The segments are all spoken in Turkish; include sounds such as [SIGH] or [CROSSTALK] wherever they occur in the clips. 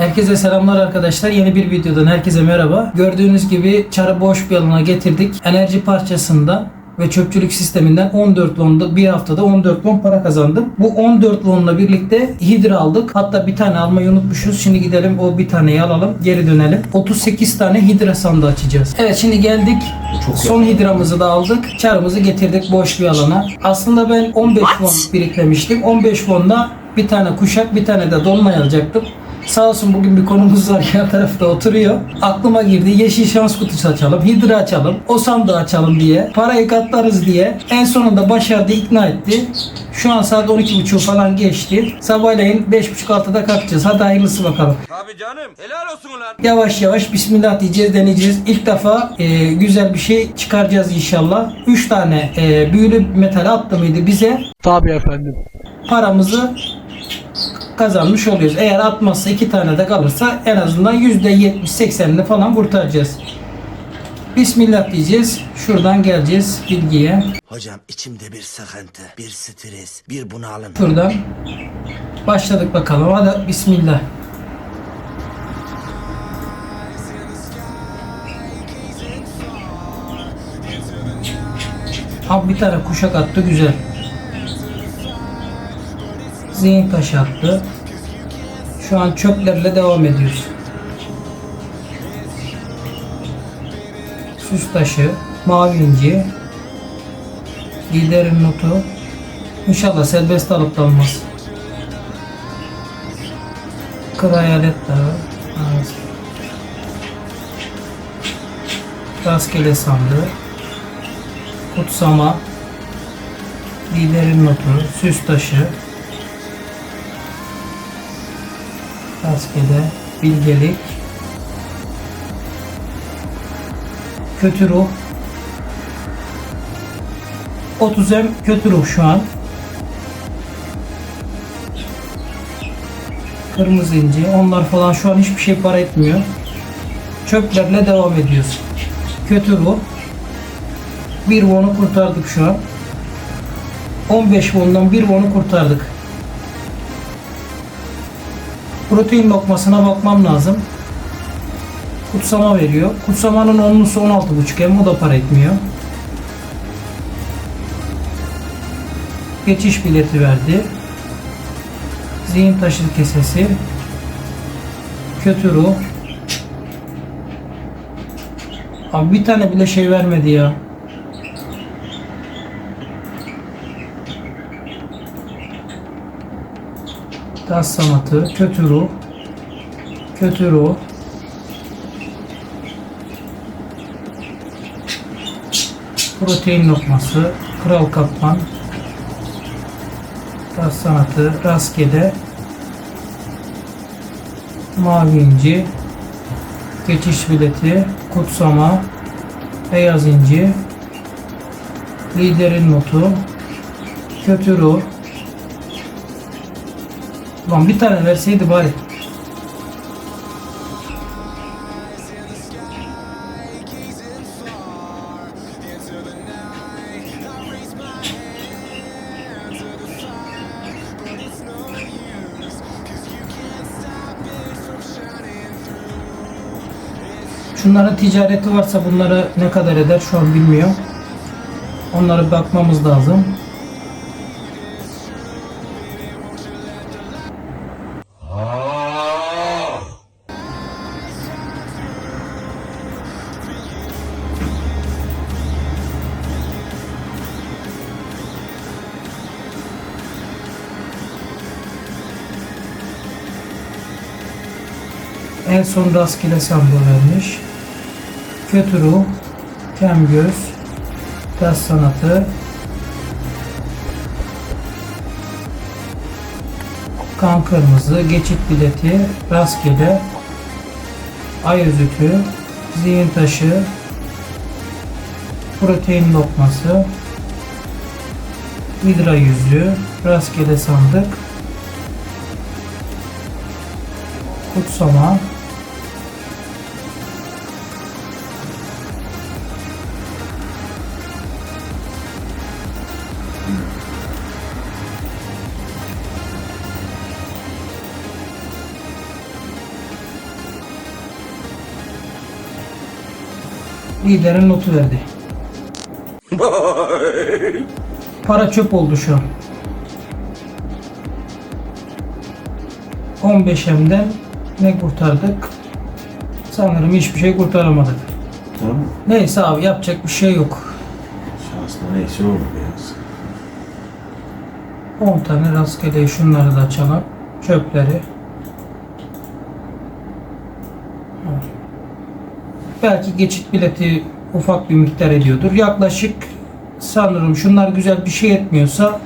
Herkese selamlar arkadaşlar. Yeni bir videodan herkese merhaba. Gördüğünüz gibi çarı boş bir alana getirdik. Enerji parçasında ve çöpçülük sisteminden 14 londa bir haftada 14 lon para kazandım. Bu 14 lonla birlikte hidra aldık. Hatta bir tane almayı unutmuşuz. Şimdi gidelim o bir taneyi alalım. Geri dönelim. 38 tane hidra sandığı açacağız. Evet şimdi geldik. Son hidramızı da aldık. Çarımızı getirdik boş bir alana. Aslında ben 15 lon biriklemiştim. 15 londa bir tane kuşak bir tane de dolunay alacaktım. Sağ olsun bugün bir konumuz var [LAUGHS] yan tarafta oturuyor. Aklıma girdi yeşil şans kutusu açalım, hidra açalım, o sandığı açalım diye. Parayı katlarız diye. En sonunda başardı, ikna etti. Şu an saat 12.30 falan geçti. Sabahleyin 5.30-6'da kalkacağız. Hadi hayırlısı bakalım. Tabii canım. Helal olsun ulan. Yavaş yavaş bismillah diyeceğiz, deneyeceğiz. İlk defa e, güzel bir şey çıkaracağız inşallah. 3 tane e, büyülü metal attı mıydı bize Tabii efendim. paramızı kazanmış oluyoruz. Eğer atmazsa iki tane de kalırsa en azından %70-80'ini falan kurtaracağız. Bismillah diyeceğiz. Şuradan geleceğiz bilgiye. Hocam içimde bir sıkıntı, bir stres, bir bunalım. Şuradan başladık bakalım. Hadi bismillah. Abi bir tane kuşak attı güzel. Zihin taşı attı. Şu an çöplerle devam ediyoruz. Süs taşı, mavi inci, liderin notu. İnşallah serbest alıp da olmaz. Kır hayalet dağı. Rastgele sandığı. Kutsama. Liderin notu. Süs taşı. Rastgele. Bilgelik. Kötü ruh. 30 em kötü ruh şu an. Kırmızı inci. Onlar falan şu an hiçbir şey para etmiyor. Çöplerle devam ediyoruz. Kötü ruh. Bir won'u kurtardık şu an. 15 won'dan bir won'u kurtardık. Protein lokmasına bakmam lazım. Kutsama veriyor. Kutsamanın onlusu 16.5 em o da para etmiyor. Geçiş bileti verdi. Zihin taşı kesesi. Kötü ruh. Abi bir tane bile şey vermedi ya. Tas sanatı, kötü ruh, kötü ruh, protein lokması, kral kaplan, tas sanatı, rastgele, mavi inci, geçiş bileti, kutsama, beyaz inci, liderin notu, kötü ruh, Ulan bir tane verseydi bari. Şunların ticareti varsa bunları ne kadar eder şu an bilmiyorum. Onlara bakmamız lazım. En son rastgele vermiş. Kötü ruh, kem göz, tas sanatı, kan kırmızı, geçit bileti, rastgele, ay özütü, zihin taşı, protein lokması, hidra yüzü, rastgele sandık, kutsama, Liderin notu verdi. Para çöp oldu şu an. 15M'den ne kurtardık? Sanırım hiçbir şey kurtaramadık. Tamam. Neyse abi yapacak bir şey yok. Şanslı neyse olur biraz. 10 tane rastgele şunları da açalım. Çöpleri. Belki geçit bileti ufak bir miktar ediyordur. Yaklaşık sanırım şunlar güzel bir şey etmiyorsa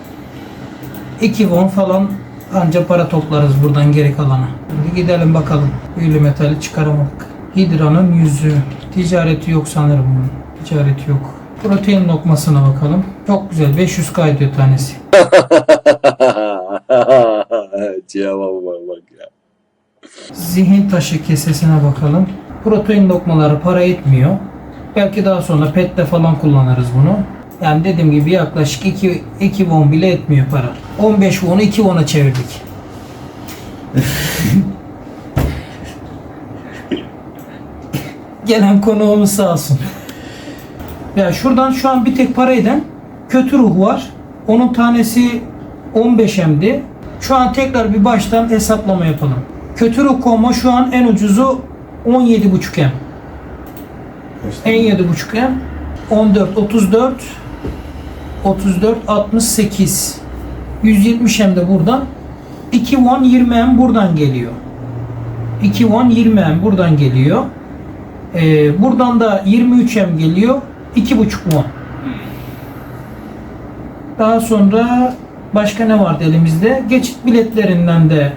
2 won falan anca para toplarız buradan geri kalana. Şimdi gidelim bakalım. Büyülü metali çıkaramadık. Hidra'nın yüzü. Ticareti yok sanırım bunun. Ticareti yok. Protein lokmasına bakalım. Çok güzel. 500 kaydıyor tanesi. [LAUGHS] Cevaba bak ya. Zihin taşı kesesine bakalım. Protein lokmaları para etmiyor. Belki daha sonra pette falan kullanırız bunu. Yani dediğim gibi yaklaşık 2, 2 won bile etmiyor para. 15 won'u 2 won'a çevirdik. Gelen konuğumuz sağ olsun. Ya şuradan şu an bir tek para eden kötü ruh var. Onun tanesi 15M'di. Şu an tekrar bir baştan hesaplama yapalım. Kötü ruh koma şu an en ucuzu 17.5M. Kaç En 7.5M 14 34 34 68 170M de buradan 2 won 20M buradan geliyor. 2 won 20M buradan geliyor. Ee, buradan da 23M geliyor. 2.5 won. Daha sonra başka ne vardı elimizde? Geçit biletlerinden de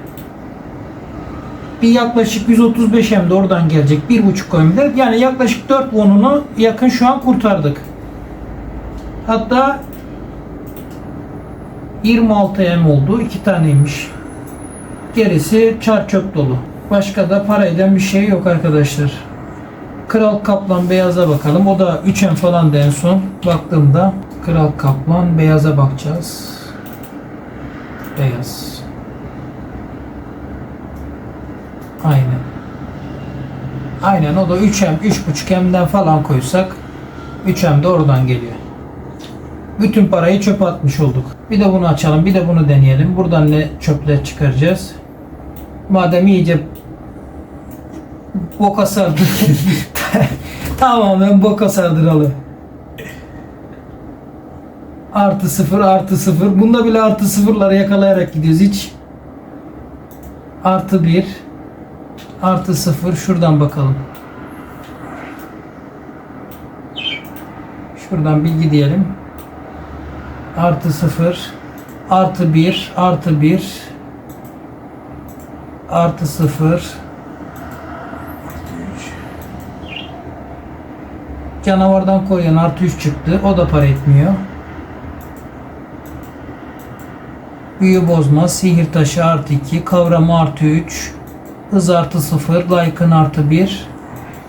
bir yaklaşık 135 de oradan gelecek. 1.5 koyumda. Yani yaklaşık 4 wonunu yakın şu an kurtardık. Hatta 26 M oldu. 2 taneymiş. Gerisi çar çöp dolu. Başka da para eden bir şey yok arkadaşlar. Kral Kaplan beyaza bakalım. O da 3M falan da en son baktığımda. Kral Kaplan beyaza bakacağız. Beyaz. Aynen. Aynen o da 3M, 3.5M'den falan koysak 3M de oradan geliyor. Bütün parayı çöpe atmış olduk. Bir de bunu açalım, bir de bunu deneyelim. Buradan ne çöpler çıkaracağız? Madem iyice boka sardı. [LAUGHS] Tamamen boka sardıralım. Artı sıfır, artı sıfır. Bunda bile artı sıfırları yakalayarak gidiyoruz hiç. Artı bir. Artı sıfır. Şuradan bakalım. Şuradan bilgi diyelim. Artı sıfır. Artı bir. Artı bir. Artı sıfır. Canavardan koyan artı 3 çıktı. O da para etmiyor. Büyü bozma, sihir taşı artı 2, kavrama artı 3, hız artı 0, like'ın artı 1,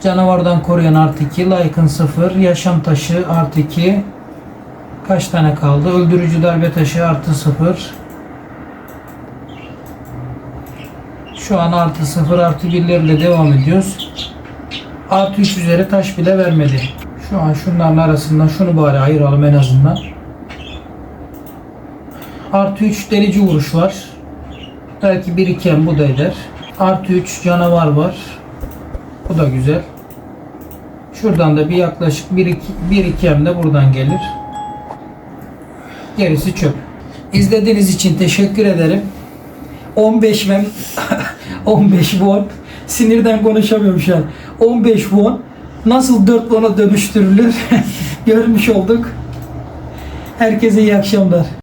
canavardan koruyan artı 2, like'ın 0, yaşam taşı artı 2, kaç tane kaldı? Öldürücü darbe taşı artı 0, şu an artı 0 artı 1'lerle devam ediyoruz. Artı 3 üzeri taş bile vermedi. Şu an şunların arasından şunu bari ayıralım en azından. Artı 3 delici vuruş var. Belki 1 2 bu da eder. Artı 3 canavar var. Bu da güzel. Şuradan da bir yaklaşık 1 2 1 2 de buradan gelir. Gerisi çöp. İzlediğiniz için teşekkür ederim. 15 mem 15 won sinirden konuşamıyorum şu an. 15 won nasıl 4 won'a dönüştürülür [LAUGHS] görmüş olduk. Herkese iyi akşamlar.